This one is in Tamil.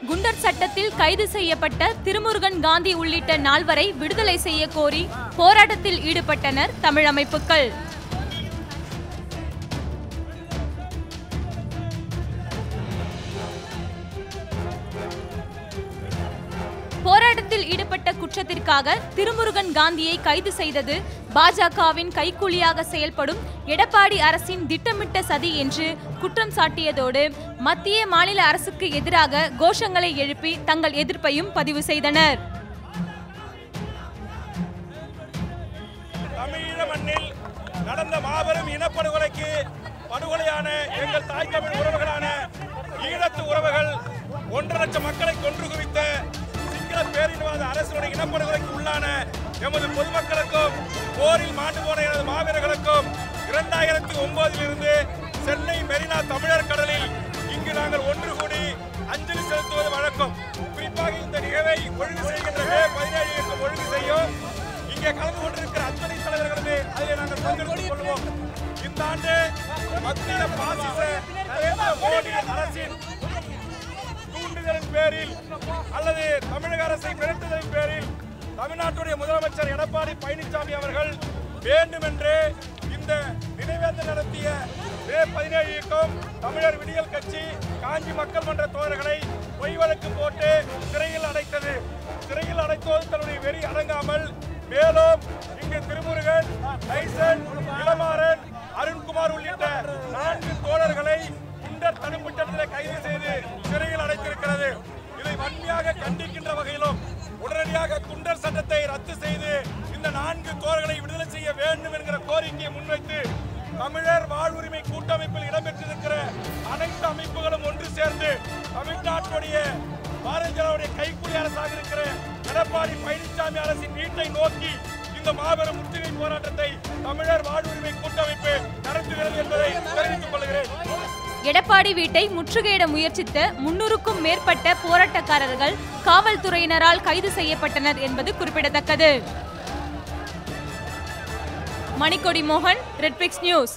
குண்டர் சட்டத்தில் கைது செய்யப்பட்ட திருமுருகன் காந்தி உள்ளிட்ட நால்வரை விடுதலை செய்ய கோரி போராட்டத்தில் ஈடுபட்டனர் தமிழ் அமைப்புகள் போராட்டத்தில் ஈடுபட்ட குற்றத்திற்காக திருமுருகன் காந்தியை கைது செய்தது பாஜகவின் கைக்கூலியாக செயல்படும் எடப்பாடி அரசின் திட்டமிட்ட சதி என்று குற்றம் சாட்டியதோடு மத்திய மாநில அரசுக்கு எதிராக கோஷங்களை எழுப்பி தங்கள் எதிர்ப்பையும் பதிவு செய்தனர். நடந்த மாபெரும் இனப்படுகொலைக்கு படுகொலையான எங்கள் தாய் தமிழ் உறவுகளான ஈழத்து உறவுகள் ஒன்றரை லட்சம் மக்களை கொன்று குவித்த பேரினவாத அரசினுடைய இனப்படுகொலைக்கு உள்ளான எமது பொதுமக்களுக்கும் போரில் மாண்டு போன எனது மாவீரர்களுக்கும் இரண்டாயிரத்தி ஒன்பதில் இருந்து சென்னை மெரினா தமிழர் கடலில் இங்கு நாங்கள் ஒன்று கூடி அஞ்சலி செலுத்துவது வழக்கம். குறிப்பாக இந்த நிகழ்வை ஒழுங்கு செய்கின்ற பதினேழு இயக்கம் ஒழுங்கு செய்யும். இங்கே கலந்து கொண்டிருக்கிற அத்தனை தலைவர்களுமே அதில் நாங்கள் பங்கெடுத்துக் கொள்வோம். இந்த ஆண்டு மத்திய பாசிச நரேந்திர மோடி அரசின் தூண்டுதலின் பேரில் தமிழக அரசை மிரட்டுவதன் பேரில் தமிழ்நாட்டுடைய முதலமைச்சர் எடப்பாடி பழனிசாமி அவர்கள் வேண்டுமென்றே இந்த நினைவேந்தல் நடத்திய மே பதினேழு இயக்கம் தமிழர் விடியல் கட்சி காஞ்சி மக்கள் மன்ற தோழர்களை பொய் வழக்கு போட்டு வன்மையாக கண்டிக்கின்ற வகையிலும் உடனடியாக குண்டர் சட்டத்தை ரத்து செய்து இந்த நான்கு தோழர்களை விடுதலை செய்ய வேண்டும் என்கிற கோரிக்கையை முன்வைத்து தமிழர் வாழ்வுரிமை கூட்டமைப்பில் இடம்பெற்றிருக்கிற அனைத்து அமைப்புகளும் ஒன்று சேர்ந்து தமிழ்நாட்டுடைய பாரதிய ஜனதாவுடைய கைக்கூலி அரசாக இருக்கிற எடப்பாடி பழனிசாமி அரசின் வீட்டை நோக்கி இந்த மாபெரும் முற்றுகை போராட்டத்தை தமிழர் வாழ்வுரிமை கூட்டமைப்பு நடத்துகிறது என்பதை தெரிவித்துக் கொள்கிறேன். எடப்பாடி வீட்டை முற்றுகையிட முயற்சித்த முன்னூறுக்கும் மேற்பட்ட போராட்டக்காரர்கள் காவல்துறையினரால் கைது செய்யப்பட்டனர் என்பது குறிப்பிடத்தக்கது. மணிக்கொடி மோகன் ரெட்பிக்ஸ் நியூஸ்